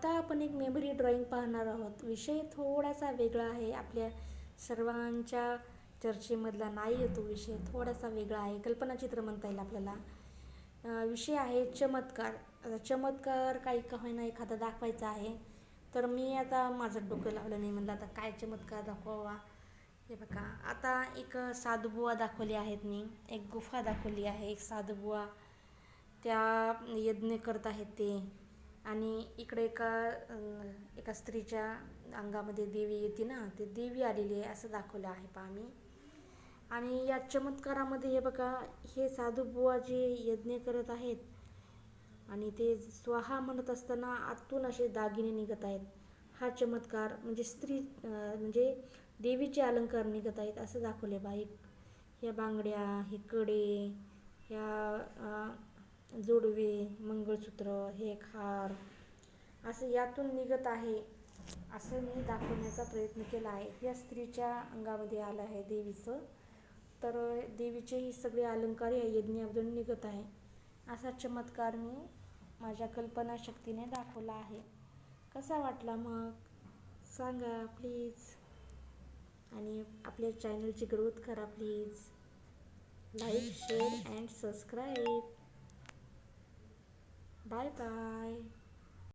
आता आपण एक मेमरी ड्रॉइंग पाहणार आहोत. विषय थोडासा वेगळा आहे. आपल्या सर्वांच्या चर्चेमधला नाही येतो विषय. थोडासा वेगळा आहे. कल्पनाचित्र म्हणता येईल आपल्याला. विषय आहे चमत्कार. आता चमत्कार काही का होईना एखादा दाखवायचा आहे. तर मी आता माझं डोकं लावलं नाही म्हणलं. आता काय चमत्कार दाखवावा? हे बघा. आता एक साधुबुवा दाखवली आहेत मी. एक गुफा दाखवली आहे. एक साधुबुवा त्या यज्ञ करत आहेत ते. आणि इकडे एका एका स्त्रीच्या अंगामध्ये देवी येते ना ते देवी आलेली आहे असं दाखवलं आहे पहा मी आणि या चमत्कारामध्ये हे बघा हे साधू बुवा जे यज्ञ करत आहेत आणि ते स्वाहा म्हणत असताना आतून असे दागिने निघत आहेत. हा चमत्कार म्हणजे स्त्री म्हणजे देवीचे अलंकार निघत आहेत असं दाखवले बा एक. ह्या बांगड्या हे कडे ह्या जोडवे मंगळसूत्र हे एक हार असं यातून निघत आहे. असं मी दाखवण्याचा प्रयत्न केला आहे. या स्त्रीच्या अंगामध्ये आलं आहे देवीचं. तर देवीचे ही सगळे अलंकार या यज्ञामधून निघत आहे. असा चमत्कार मी माझ्या कल्पनाशक्तीने दाखवला आहे. कसा वाटला मग? सांगा प्लीज आणि आपल्या चॅनलची ग्रोथ करा please like share and subscribe Bye bye.